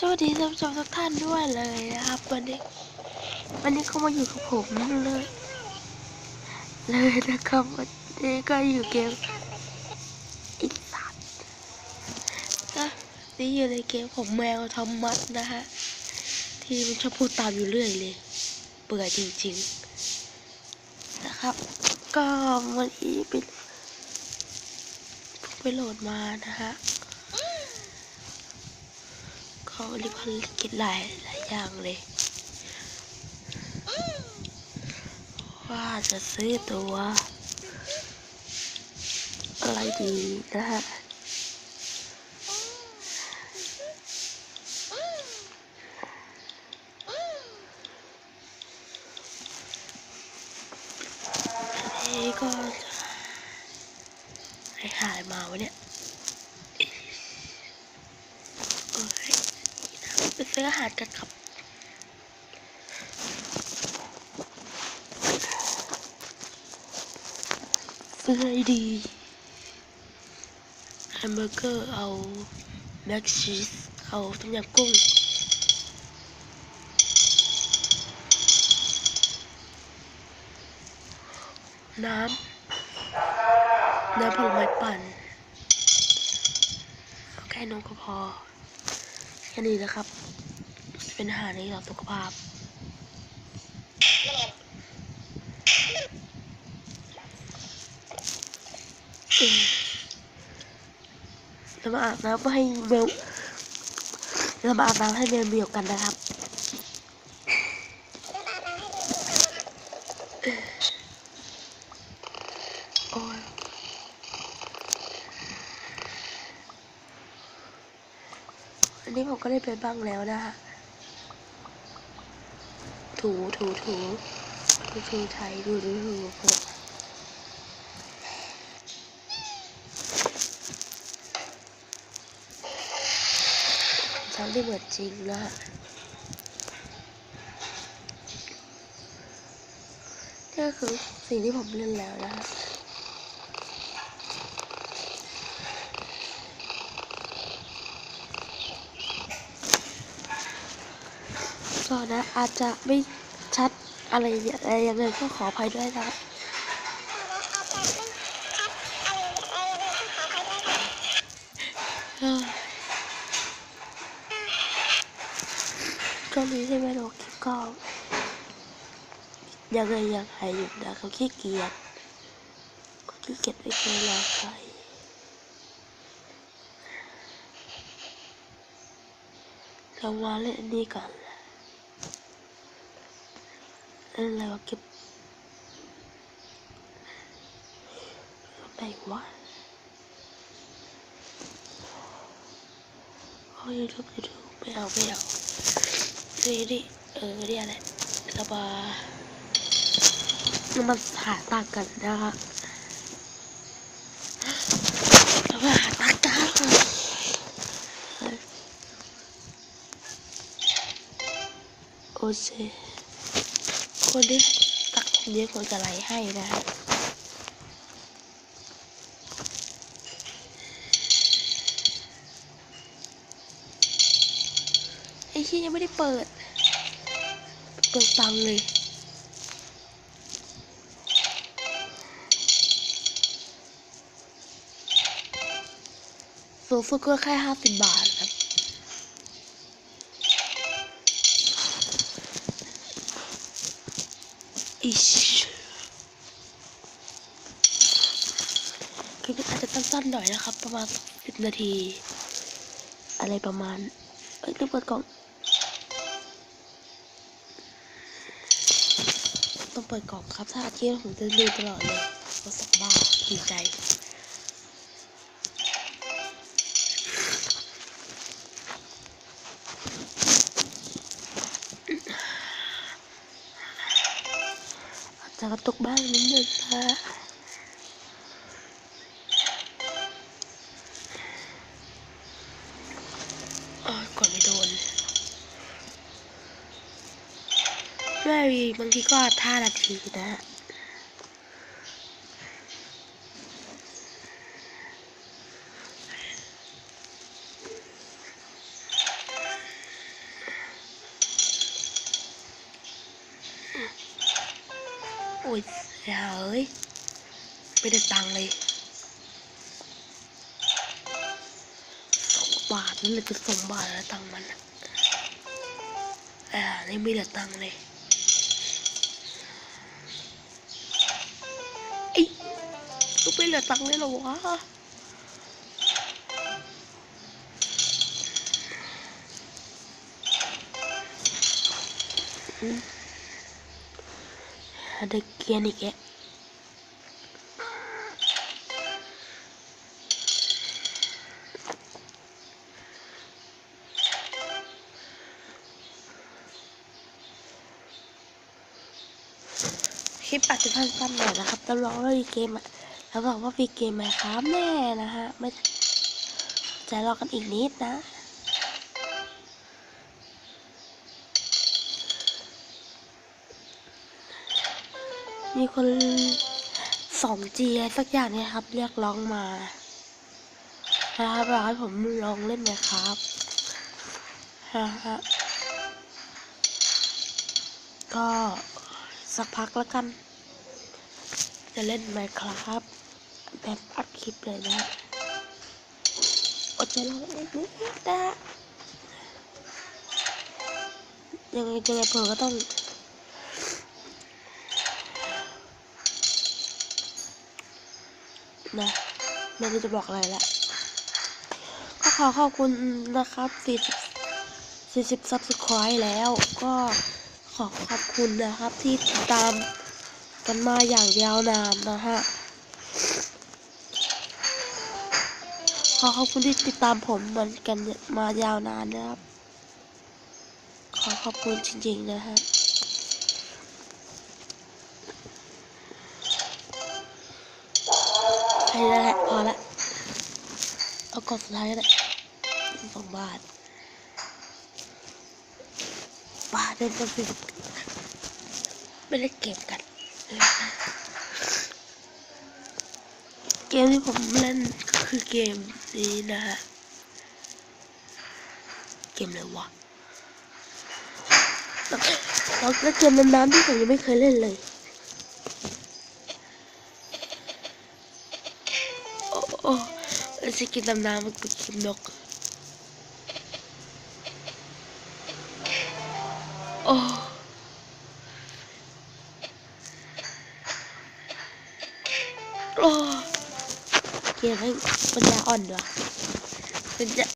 สวัสดีท่านผู้ชมทุกท่านด้วยเลยนะครับ วันนี้วันนี้ก็มาอยู่กับผมเลย เลยนะครับวันนี้ก็อยู่เกมอีสัตก็นี่อยู่ในเกมผมแมวทอมมัสนะฮะที่มันชอบพูดตามอยู่เรื่อยเลย เบื่อจริงๆ นะครับ ก็วันนี้เป็นไปโหลดมานะฮะ เขาเรียกภารกิจหลายหลายอย่างเลย ว่าจะซื้อตัว อะไรดีนะฮะนี้ก็จะให้หายมาวะเนี่ย โอ้ย ไปซื้ออาหารกันครับซื้ออะไรดีแฮมเบอร์เกอร์เอาแม็กชีสเอาต้มยำกุ้งน้ำน้ำผลไม้ปั่นเอาแค่นมก็พอ ค่นี้นะครับ เป็นอาหารในต่อสุขภาพอืมเรามาอาบน้ำให้เบลเรามาอาบน้ำให้เบลเบียวกันนะครับ โอ้ย อันนี้ผมก็ได้ไปบ้างแล้วนะฮะถูถูถูถูถูไทยดูดูดูเพื่อทำได้เหมือนจริงนะฮะนี่ก็คือสิ่งที่ผมเล่นแล้วนะฮะ ก็นะอาจจะไม่ชัดอะไรอะไรยังไงก็ขออภัยด้วยนะก็นี้ใช่ไหมโลกลิปก็ยังไงยังไงอยู่นะเขาขี้เกียจก็ขี้เกียจไม่เคยรอใครเรามาเล่นนนี้ก่อน อะไรวะเก็บไหนวะเอายูทูบยูทูบไม่เอาไม่เอานี่ดิเออเนี่ยแหละเรามาเรามาหาตังกันนะคะเรามาหาตังกันโอเค คนที่ตักเยอะผมจะไลค์ให้นะฮะไอ้ที่ยังไม่ได้เปิด เปิดตังเลยสูงสุดก็แค่ห้าสิบบาทครับ คลิปนี้อาจจะสั้นๆหน่อยนะครับ ประมาณสิบนาที อะไรประมาณ เอ้ยต้องเปิดกล่อง ต้องเปิดกล่องครับ ถ้าอาทิตย์ผมจะลืมตลอดเลยก็สึกบ้าดีใจ อาจะกระตุกบ้างนิดนึงนะโอ้ยกดไม่โดนแม่มีบางทีก็ท่านาทีนะ เอ้ยเฮ้ยไม่ได้ตังเลยสองบาทนั่นเลยจะสองบาทแล้วตังมันอะอ่านี่ไม่ได้ตังเลยไอ้ก็ไม่เหลือตังเลยหรอวะอืม เด็กเกียนอีกแกคลิปอาจจะสั้นๆหน่อยนะครับแต่ร้องว่ามีเกมอะแล้วบอกว่ามีเกมไหมครับแน่นะฮะ ไม่ใจรอกันอีกนิดนะ มีคนสองจีสักอย่างนี่ยครับ เรียกร้องมานะครับอยากให้ผมลองเล่นไหมครับฮะฮะก็สักพักแล้วกัน จะเล่นไหมครับแบบอัดคลิปเลยนะอดใจรออีกนิดนะยังไงยังไงเผื่อก็ต้อง นะไม่รู้จะบอกอะไรละก็ขอขอบคุณนะครับ40 40 subscribe แล้วก็ขอขอบคุณนะครับที่ติดตามกันมาอย่างยาวนานนะฮะขอขอบคุณที่ติดตามผมเหมือนกันมายาวนานนะครับ ขอขอบคุณจริงๆนะฮะใช่แล้วแหละพอละเอากดสุดท้ายก็ได้สองบาทบาทเดินไปสิไม่ได้เก็บกันเกมที่ผมเล่นก็คือเกมนี้นะฮะ เกมอะไรวะแล้วแล้วเกมน้ำๆที่ผมยังไม่เคยเล่นเลย แล้วจะกินน้ำน้